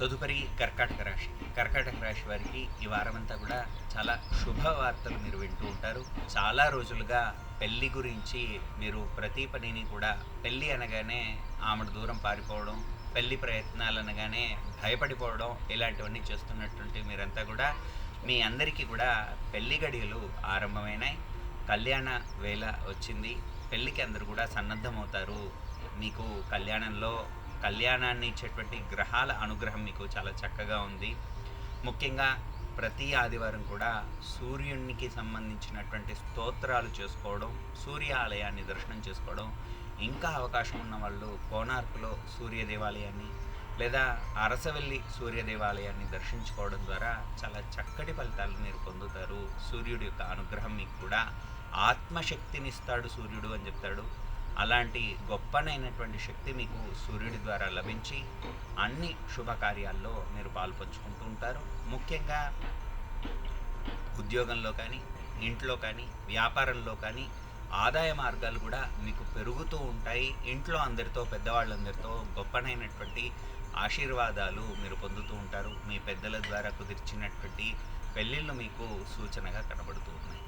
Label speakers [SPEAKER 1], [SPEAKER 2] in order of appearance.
[SPEAKER 1] తదుపరి కర్కాటక రాశి. కర్కాటక రాశి వారికి ఈ వారమంతా కూడా చాలా శుభవార్తలు మీరు వింటూ ఉంటారు. చాలా రోజులుగా పెళ్ళి గురించి మీరు ప్రతి పనిని కూడా పెళ్ళి అనగానే ఆమెడు దూరం పారిపోవడం పెళ్ళి ప్రయత్నాలు అనగానే భయపడిపోవడం ఇలాంటివన్నీ చేస్తున్నటువంటి మీరంతా కూడా మీ అందరికీ కూడా పెళ్ళి గడియలు ఆరంభమైనాయి. కళ్యాణ వేళ వచ్చింది. పెళ్ళికి అందరూ కూడా సన్నద్ధమవుతారు. మీకు కళ్యాణంలో కళ్యాణాన్ని ఇచ్చేటువంటి గ్రహాల అనుగ్రహం మీకు చాలా చక్కగా ఉంది. ముఖ్యంగా ప్రతి ఆదివారం కూడా సూర్యునికి సంబంధించినటువంటి స్తోత్రాలు చేసుకోవడం సూర్య ఆలయాన్ని దర్శనం చేసుకోవడం ఇంకా అవకాశం ఉన్న వాళ్ళు కోనార్కులో సూర్య దేవాలయాన్ని లేదా అరసవెల్లి సూర్య దేవాలయాన్ని దర్శించుకోవడం ద్వారా చాలా చక్కటి ఫలితాలు మీరు పొందుతారు. సూర్యుడి యొక్క అనుగ్రహం మీకు కూడా ఆత్మశక్తినిస్తాడు సూర్యుడు అని చెప్తాడు. అలాంటి గొప్పనైనటువంటి శక్తి మీకు సూర్యుడి ద్వారా లభించి అన్ని శుభకార్యాల్లో మీరు పాల్పంచుకుంటూ ఉంటారు. ముఖ్యంగా ఉద్యోగంలో కానీ ఇంట్లో కానీ వ్యాపారంలో కానీ ఆదాయ మార్గాలు కూడా మీకు పెరుగుతూ ఉంటాయి. ఇంట్లో అందరితో పెద్దవాళ్ళందరితో గొప్పనైనటువంటి ఆశీర్వాదాలు మీరు పొందుతూ ఉంటారు. మీ పెద్దల ద్వారా కుదిర్చినటువంటి పెళ్ళిళ్ళు మీకు సూచనగా కనబడుతూ ఉన్నాయి.